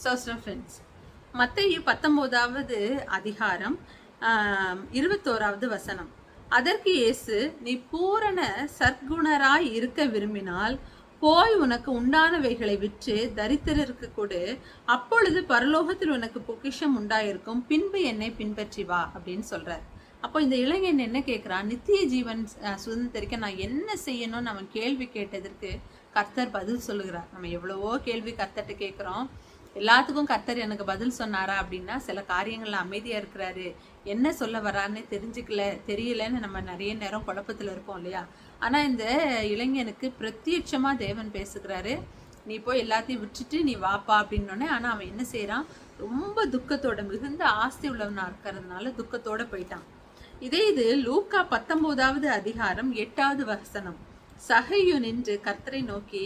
Friends மத்திய பத்தொம்போதாவது அதிகாரம் இருபத்தோராவது வசனம். அதற்கு இயேசு நீ பூரண சற்குணராய் இருக்க விரும்பினால் போய் உனக்கு உண்டானவைகளை விற்று தரித்திரருக்கு கொடு. அப்பொழுது பரலோகத்தில் உனக்கு பொக்கிஷம் உண்டாயிருக்கும். பின்பு என்னை பின்பற்றி வா அப்படின்னு சொல்றார். அப்போ இந்த இளைஞன் என்ன கேட்குறான் நித்திய ஜீவன் சுதந்திரிக்க நான் என்ன செய்யணும்னு அவன் கேள்வி கேட்டதற்கு கர்த்தர் பதில் சொல்லுகிறார். நம்ம எவ்வளவோ கேள்வி கர்த்தர்கிட்ட கேட்குறோம் எல்லாத்துக்கும் கர்த்தர் எனக்கு பதில் சொன்னாரா அப்படின்னா சில காரியங்களில் அமைதியாக இருக்கிறாரு. என்ன சொல்ல வரான்னு தெரிஞ்சுக்கல தெரியலன்னு நம்ம நிறைய நேரம் குழப்பத்தில் இருப்போம் இல்லையா? ஆனால் இந்த இளைஞனுக்கு பிரத்யட்சமாக தேவன் பேசுகிறாரு. நீ போய் எல்லாத்தையும் விட்டுட்டு நீ வாப்பா அப்படின்னோடனே ஆனால் அவன் என்ன செய்கிறான் ரொம்ப துக்கத்தோட மிகுந்த ஆஸ்தி உள்ளவனாக இருக்கிறதுனால துக்கத்தோட போயிட்டான். இதே இது லூக்கா பத்தொம்போதாவது அதிகாரம் எட்டாவது வசனம். சகையு நின்று கர்த்தரை நோக்கி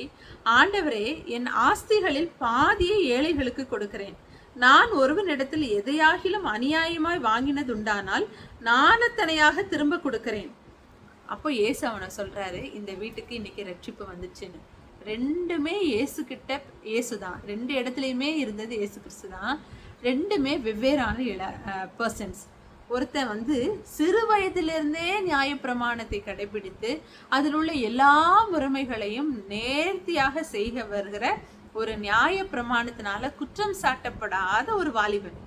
ஆண்டவரே என் ஆஸ்திகளில் பாதியை ஏழைகளுக்கு கொடுக்கிறேன். நான் ஒருவனிடத்தில் எதையாகிலும் அநியாயமாய் வாங்கினதுண்டானால் நானத்தனையாக திரும்ப கொடுக்கிறேன். அப்போ இயேசு அவனை சொல்றாரு இந்த வீட்டுக்கு இன்னைக்கு ரட்சிப்பு வந்துச்சுன்னு. ரெண்டுமே இயேசு கிட்ட இயேசு தான் ரெண்டு இடத்துலையுமே இருந்தது இயேசு கிறிஸ்து தான். ரெண்டுமே வெவ்வேறான இட பர்சன்ஸ் ஒருத்தன் வந்து சிறு வயதிலிருந்தே நியாயப்பிரமாணத்தை கடைபிடித்து அதில் உள்ள எல்லா முறைமைகளையும் நேர்த்தியாக செய்க வருகிற ஒரு நியாய பிரமாணத்தினால குற்றம் சாட்டப்படாத ஒரு வாலிபன்.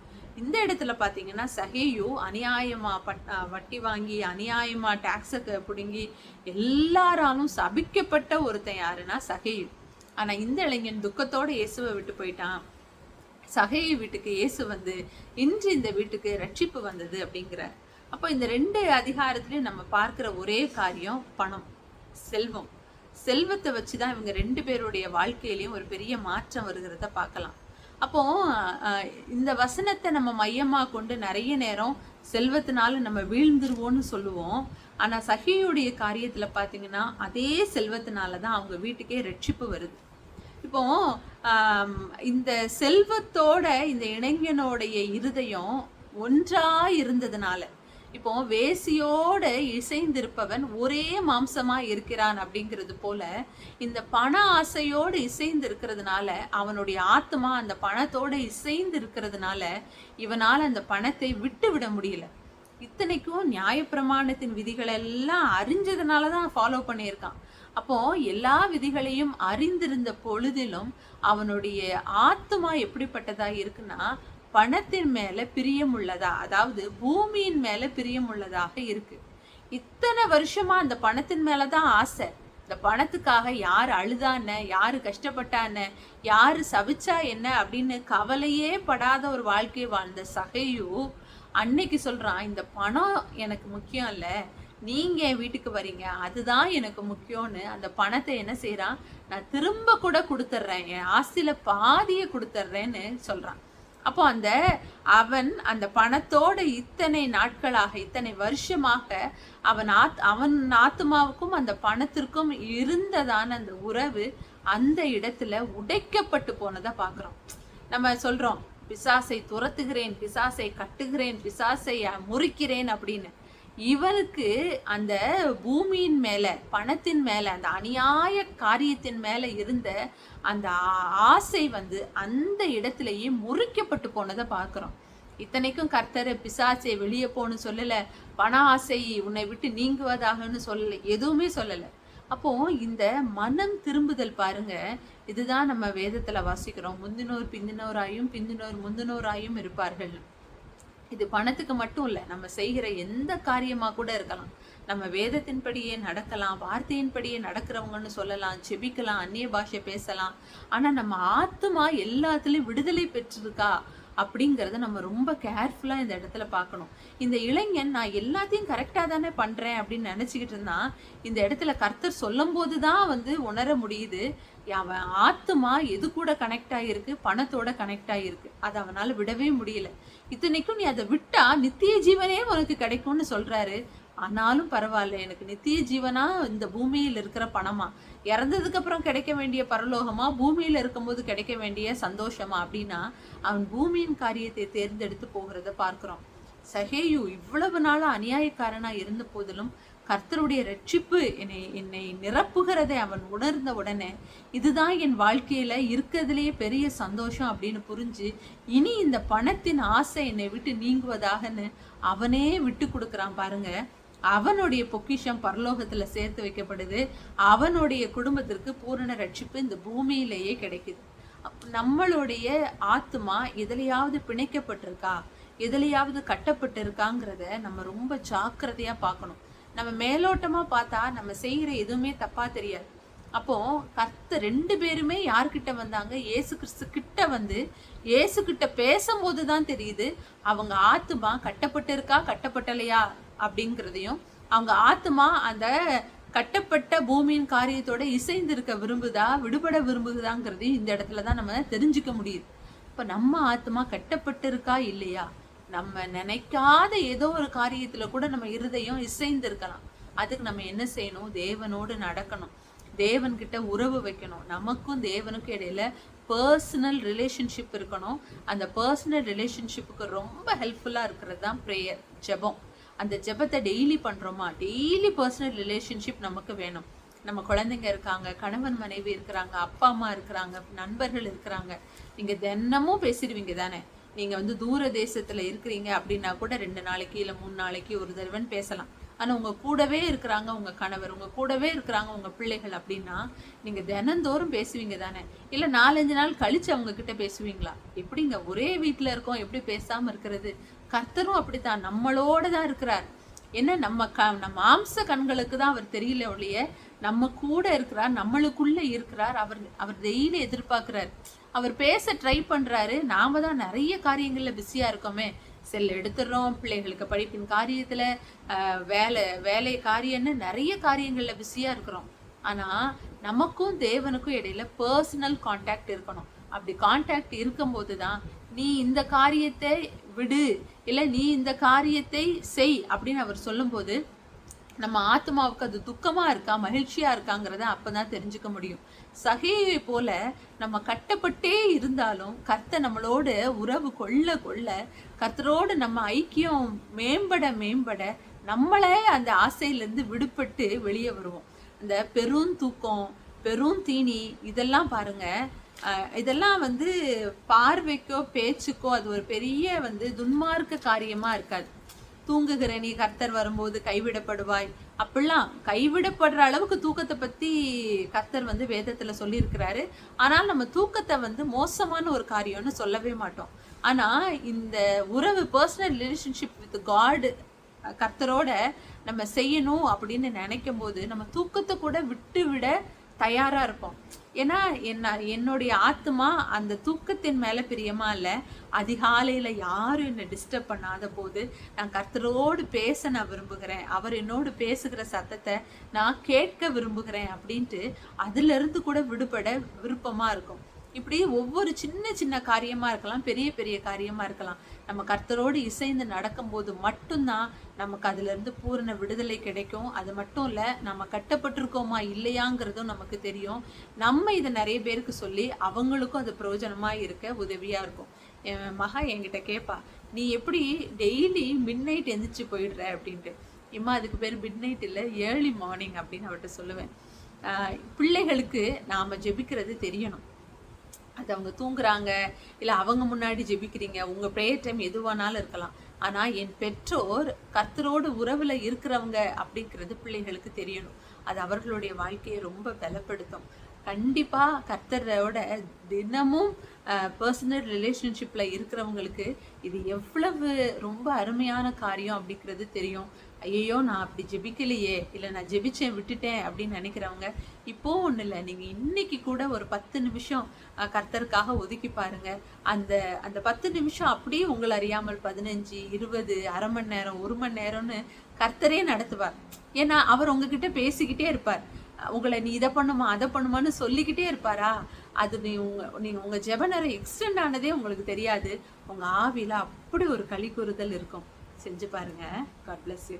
இந்த இடத்துல பார்த்தீங்கன்னா சகேயு அநியாயமா பட் வட்டி வாங்கி அநியாயமா டாக்ஸை பிடுங்கி எல்லாராலும் சபிக்கப்பட்ட ஒருத்தன் யாருன்னா சகேயு. ஆனால் இந்த இளைஞன் துக்கத்தோடு இயேசுவை விட்டு போயிட்டான். சகையை வீட்டுக்கு இயேசு வந்து இன்று இந்த வீட்டுக்கு ரட்சிப்பு வந்தது அப்படிங்கிறார். அப்போ இந்த ரெண்டு அதிகாரத்திலையும் நம்ம பார்க்குற ஒரே காரியம் பணம் செல்வம். செல்வத்தை வச்சு தான் இவங்க ரெண்டு பேருடைய வாழ்க்கையிலையும் ஒரு பெரிய மாற்றம் வருகிறத பார்க்கலாம். அப்போ இந்த வசனத்தை நம்ம மையமாக கொண்டு நிறைய நேரம் செல்வத்தினால நம்ம வீழ்ந்துருவோம்னு சொல்லுவோம். ஆனால் சகையுடைய காரியத்தில் பார்த்தீங்கன்னா அதே செல்வத்தினால தான் அவங்க வீட்டுக்கே ரட்சிப்பு வருது. இப்போ இந்த செல்வத்தோட இந்த இளைஞனுடைய இருதயம் ஒன்றா இருந்ததுனால. இப்போ வேசியோட இசைந்திருப்பவன் ஒரே மாம்சமா இருக்கிறான் அப்படிங்கிறது போல இந்த பண ஆசையோடு இசைந்து இருக்கிறதுனால அவனுடைய ஆத்மா அந்த பணத்தோட இசைந்து இருக்கிறதுனால இவனால் அந்த பணத்தை விட்டு விட முடியல. இத்தனைக்கும் நியாயப்பிரமாணத்தின் விதிகள் எல்லாம் அறிஞ்சதுனால தான் ஃபாலோ பண்ணியிருக்கான். அப்போ எல்லா விதிகளையும் அறிந்திருந்த பொழுதிலும் அவனுடைய ஆத்மா எப்படிப்பட்டதா இருக்குன்னா பணத்தின் மேல பிரியம் உள்ளதா அதாவது பூமியின் மேல பிரியம் உள்ளதாக இருக்கு. இத்தனை வருஷமா அந்த பணத்தின் மேலதான் ஆசை. இந்த பணத்துக்காக யார் அழுதான யாரு கஷ்டப்பட்டான யாரு சவிச்சா என்ன அப்படின்னு கவலையே படாத ஒரு வாழ்க்கையை வாழ்ந்த சகையு அன்னைக்கு சொல்றான் இந்த பணம் எனக்கு முக்கியம் இல்லை. நீங்க என் வீட்டுக்கு வரீங்க. அதுதான் எனக்கு முக்கியம்னு அந்த பணத்தை என்ன செய்கிறான் நான் திரும்ப கூட கொடுத்துட்றேன் என் ஆஸ்தியில பாதியை கொடுத்துட்றேன்னு சொல்றான். அப்போ அந்த அவன் அந்த பணத்தோட இத்தனை நாட்களாக இத்தனை வருஷமாக அவன் ஆத் அவன் ஆத்மாவுக்கும் அந்த பணத்திற்கும் இருந்ததான அந்த உறவு அந்த இடத்துல உடைக்கப்பட்டு போனதை பார்க்குறோம். நம்ம சொல்றோம் பிசாசை துரத்துகிறேன் பிசாசை கட்டுகிறேன் பிசாசை முறிக்கிறேன் அப்படின்னு. இவனுக்கு அந்த பூமியின் மேலே பணத்தின் மேலே அந்த அநியாய காரியத்தின் மேலே இருந்த அந்த ஆ- ஆசை வந்து அந்த இடத்துலயே முறிக்கப்பட்டு போனதை பார்க்குறோம். இத்தனைக்கும் கர்த்தர் பிசாசை வெளியே போன்னு சொல்லலை. பண ஆசை உன்னை விட்டு நீங்குவதாகன்னு சொல்லலை. எதுவுமே சொல்லலை. அப்போ இந்த மனம் திரும்புதல் பாருங்க. இதுதான் நம்ம வேதத்துல வாசிக்கிறோம். முந்தினோர் பிந்தினோராயும் பிந்தினோர் முந்தினோராயும் இருப்பார்கள். இது பணத்துக்கு மட்டும் இல்லை நம்ம செய்கிற எந்த காரியமாக கூட இருக்கலாம். நம்ம வேதத்தின்படியே நடக்கலாம் வார்த்தையின்படியே நடக்கிறவங்கன்னு சொல்லலாம் செபிக்கலாம் அந்நிய பாஷை பேசலாம். ஆனால் நம்ம ஆத்மா எல்லாத்துலேயும் விடுதலை பெற்றிருக்கா அப்படிங்கிறத நம்ம ரொம்ப கேர்ஃபுல்லாக இந்த இடத்துல பார்க்கணும். இந்த இளைஞன் நான் எல்லாத்தையும் கரெக்டாக தானே பண்ணுறேன் அப்படின்னு நினச்சிக்கிட்டு இருந்தான். இந்த இடத்துல கர்த்தர் சொல்லும் போதுதான் வந்து உணர முடியுது. அவன் ஆத்மா எது கூட கனெக்ட் ஆகிருக்கு பணத்தோட கனெக்ட் ஆகிருக்கு அதை அவனால் விடவே முடியல. இத்தனைக்கும் நீ அதை விட்டா நித்திய ஜீவனே உனக்கு கிடைக்கும்னு சொல்றாரு. ஆனாலும் பரவாயில்ல எனக்கு நித்திய ஜீவனா இந்த பூமியில் இருக்கிற பணமா? இறந்ததுக்கு அப்புறம் கிடைக்க வேண்டிய பரலோகமா? பூமியில் இருக்கும்போது கிடைக்க வேண்டிய சந்தோஷமா? அப்படின்னா அவன் பூமியின் காரியத்தை தேர்ந்தெடுத்து போகிறத பார்க்கிறோம். சகேயு இவ்வளவு நாளாக அநியாயக்காரனா இருந்த போதிலும் கர்த்தருடைய ரட்சிப்பு என்னை என்னை நிரப்புகிறதை அவன் உணர்ந்த உடனே இதுதான் என் வாழ்க்கையில இருக்கிறதுலேயே பெரிய சந்தோஷம் அப்படின்னு புரிஞ்சு இனி இந்த பணத்தின் ஆசை என்னை விட்டு நீங்குவதாகன்னு அவனே விட்டு கொடுக்குறான் பாருங்க. அவனுடைய பொக்கிஷம் பரலோகத்துல சேர்த்து வைக்கப்படுது. அவனுடைய குடும்பத்திற்கு பூரண ரட்சிப்பு இந்த பூமியிலேயே கிடைக்குது. நம்மளுடைய ஆத்மா எதுலையாவது பிணைக்கப்பட்டிருக்கா? எதுலையாவது கட்டப்பட்டிருக்காங்கிறத நம்ம ரொம்ப ஜாக்கிரதையா பார்க்கணும். நம்ம மேலோட்டமாக பார்த்தா நம்ம செய்கிற எதுவுமே தப்பாக தெரியாது. அப்போ கர்த்த ரெண்டு பேருமே யார்கிட்ட வந்தாங்க? ஏசு கிறிஸ்து கிட்ட வந்து ஏசு கிட்ட பேசும்போது தான் தெரியுது அவங்க ஆத்துமா கட்டப்பட்டிருக்கா கட்டப்பட்டலையா அப்படிங்கிறதையும் அவங்க ஆத்துமா அந்த கட்டப்பட்ட பூமியின் காரியத்தோட இசைந்திருக்க விரும்புதா விடுபட விரும்புதாங்கிறதையும் இந்த இடத்துல தான் நம்ம தெரிஞ்சுக்க முடியுது. இப்போ நம்ம ஆத்மா கட்டப்பட்டிருக்கா இல்லையா? நம்ம நினைக்காத ஏதோ ஒரு காரியத்தில் கூட நம்ம இருதயம் இசைந்திருக்கலாம். அதுக்கு நம்ம என்ன செய்யணும்? தேவனோடு நடக்கணும். தேவன்கிட்ட உறவு வைக்கணும். நமக்கும் தேவனுக்கும் இடையில பர்சனல் ரிலேஷன்ஷிப் இருக்கணும். அந்த பர்சனல் ரிலேஷன்ஷிப்புக்கு ரொம்ப ஹெல்ப்ஃபுல்லாக இருக்கிறது தான் ப்ரேயர் ஜெபம். அந்த ஜெபத்தை டெய்லி பண்ணுறோமா டெய்லி பர்சனல் ரிலேஷன்ஷிப் நமக்கு வேணும். நம்ம குழந்தைங்க இருக்காங்க கணவன் மனைவி இருக்கிறாங்க அப்பா அம்மா இருக்கிறாங்க நண்பர்கள் இருக்கிறாங்க. நீங்கள் தினமும் பேசிடுவீங்க தானே? நீங்கள் வந்து தூர தேசத்தில் இருக்கிறீங்க அப்படின்னா கூட ரெண்டு நாளைக்கு இல்லை மூணு நாளைக்கு ஒரு தடவைன்னு பேசலாம். ஆனால் உங்கள் கூடவே இருக்கிறாங்க உங்கள் கணவர் உங்கள் கூடவே இருக்கிறாங்க உங்கள் பிள்ளைகள் அப்படின்னா நீங்கள் தினந்தோறும் பேசுவீங்க தானே? இல்லை நாலஞ்சு நாள் கழித்து அவங்கக்கிட்ட பேசுவீங்களா? எப்படிங்க? ஒரே வீட்டில் இருக்கோம் எப்படி பேசாமல் இருக்கிறது? கர்த்தரும் அப்படித்தான் நம்மளோட தான் இருக்கிறார். என்ன நம்ம க நம்ம மாம்ச கண்களுக்கு தான் அவர் தெரியல ஒழிய நம்ம கூட இருக்கிறார் நம்மளுக்குள்ள இருக்கிறார் அவர் அவர் டெய்லி எதிர்பார்க்கிறார். அவர் பேச ட்ரை பண்ணுறாரு நாம தான் நிறைய காரியங்களில் பிஸியாக இருக்கோமே. செல் எடுத்துடுறோம் பிள்ளைகளுக்கு படிப்பின் காரியத்தில் வேலை வேலை காரியம்னு நிறைய காரியங்களில் பிஸியாக இருக்கிறோம். ஆனால் நமக்கும் தேவனுக்கும் இடையில பர்சனல் காண்டாக்ட் இருக்கணும். அப்படி காண்டாக்ட் இருக்கும்போது தான் நீ இந்த காரியத்தை விடு இல்லை நீ இந்த காரியத்தை செய் அப்படின்னு அவர் சொல்லும்போது நம்ம ஆத்மாவுக்கு அது துக்கமாக இருக்கா மகிழ்ச்சியாக இருக்காங்கிறத அப்போ தான் தெரிஞ்சுக்க முடியும். சகையை போல நம்ம கட்டப்பட்டே இருந்தாலும் கர்த்தர் நம்மளோட உறவு கொள்ள கொள்ள கர்த்தரோடு நம்ம ஐக்கியம் மேம்பட மேம்பட நம்மளே அந்த ஆசையிலேருந்து விடுபட்டு வெளியே வருவோம். அந்த பெரும் தூக்கம் பெரும் தீனி இதெல்லாம் பாருங்க இதெல்லாம் வந்து பார்வைக்கோ பேச்சுக்கோ அது ஒரு பெரிய வந்து துன்மார்க்க காரியமா இருக்காது. தூங்குகிற நீ கர்த்தர் வரும்போது கைவிடப்படுவாய். அப்படிலாம் கைவிடப்படுற அளவுக்கு தூக்கத்தை பற்றி கர்த்தர் வந்து வேதத்தில் சொல்லியிருக்கிறாரு. ஆனால் நம்ம தூக்கத்தை வந்து மோசமான ஒரு காரியம்னு சொல்லவே மாட்டோம். ஆனால் இந்த உறவு பர்சனல் ரிலேஷன்ஷிப் வித் காட் கர்த்தரோட நம்ம செய்யணும் அப்படின்னு நினைக்கும் போது நம்ம தூக்கத்தை கூட விட்டு விட தயாராக இருப்போம் ஏன்னா என்ன என்னுடைய ஆத்மா அந்த தூக்கத்தின் மேலே பிரியமா இல்லை. அதிகாலையில் யாரும் என்னை டிஸ்டர்ப் பண்ணாத போது நான் கர்த்தரோடு பேச நான் விரும்புகிறேன். அவர் என்னோடு பேசுகிற சத்தத்தை நான் கேட்க விரும்புகிறேன் அப்படின்ட்டு அதுலேருந்து கூட விடுபட விருப்பமாக இருக்கும். இப்படி ஒவ்வொரு சின்ன சின்ன காரியமாக இருக்கலாம். பெரிய பெரிய காரியமாக இருக்கலாம். நம்ம கர்த்தரோடு இசைந்து நடக்கும்போது மட்டும்தான் நமக்கு அதுலேருந்து பூரண விடுதலை கிடைக்கும். அது மட்டும் இல்லை நம்ம கட்டப்பட்டிருக்கோமா இல்லையாங்கிறதும் நமக்கு தெரியும். நம்ம இதை நிறைய பேருக்கு சொல்லி அவங்களுக்கும் அது பிரயோஜனமாக இருக்க உதவியாக இருக்கும். என் மகா என்கிட்ட கேட்பா நீ எப்படி டெய்லி மிட் நைட் எந்திரிச்சு போயிடுற? அப்படின்ட்டு. இம்மா அதுக்கு பேர் மிட் நைட் இல்லை ஏர்லி மார்னிங் அப்படின்னு அவர்கிட்ட சொல்லுவேன். பிள்ளைகளுக்கு நாம் ஜெபிக்கிறது தெரியணும். அது அவங்க தூங்குறாங்க இல்லை அவங்க முன்னாடி ஜெபிக்கிறீங்க உங்கள் ப்ரேயர் டைம் எதுவானாலும் இருக்கலாம். ஆனால் என் பெற்றோர் கர்த்தரோடு உறவில் இருக்கிறவங்க அப்படிங்கிறது பிள்ளைகளுக்கு தெரியணும். அது அவர்களுடைய வாழ்க்கையை ரொம்ப பலப்படுத்தும். கண்டிப்பாக கர்த்தரோட தினமும் பர்சனல் ரிலேஷன்ஷிப்பில் இருக்கிறவங்களுக்கு இது எவ்வளவு ரொம்ப அருமையான காரியம் அப்படிங்கிறது தெரியும். ஐயோ நான் அப்படி ஜெபிக்கலையே இல்லை நான் ஜெபிச்சேன் விட்டுட்டேன் அப்படின்னு நினைக்கிறவங்க இப்போ ஒன்றும் இல்லை. நீங்கள் இன்னைக்கு கூட ஒரு பத்து நிமிஷம் கர்த்தருக்காக ஒதுக்கி பாருங்க. அந்த அந்த பத்து நிமிஷம் அப்படியே உங்களை அறியாமல் பதினஞ்சு இருபது அரை மணி நேரம் ஒரு மணி நேரம்னு கர்த்தரே நடத்துவார். ஏன்னா அவர் உங்ககிட்ட பேசிக்கிட்டே இருப்பார். உங்களை நீ இதை பண்ணுமா அதை பண்ணுமான்னு சொல்லிக்கிட்டே இருப்பாரா? அது நீ உங்க நீங்க உங்க ஜெப நேரம் எக்ஸ்டெண்ட் ஆனதே உங்களுக்கு தெரியாது. உங்க ஆவியில அப்படி ஒரு களி கூறுதல் இருக்கும். செஞ்சு பாருங்க. God bless you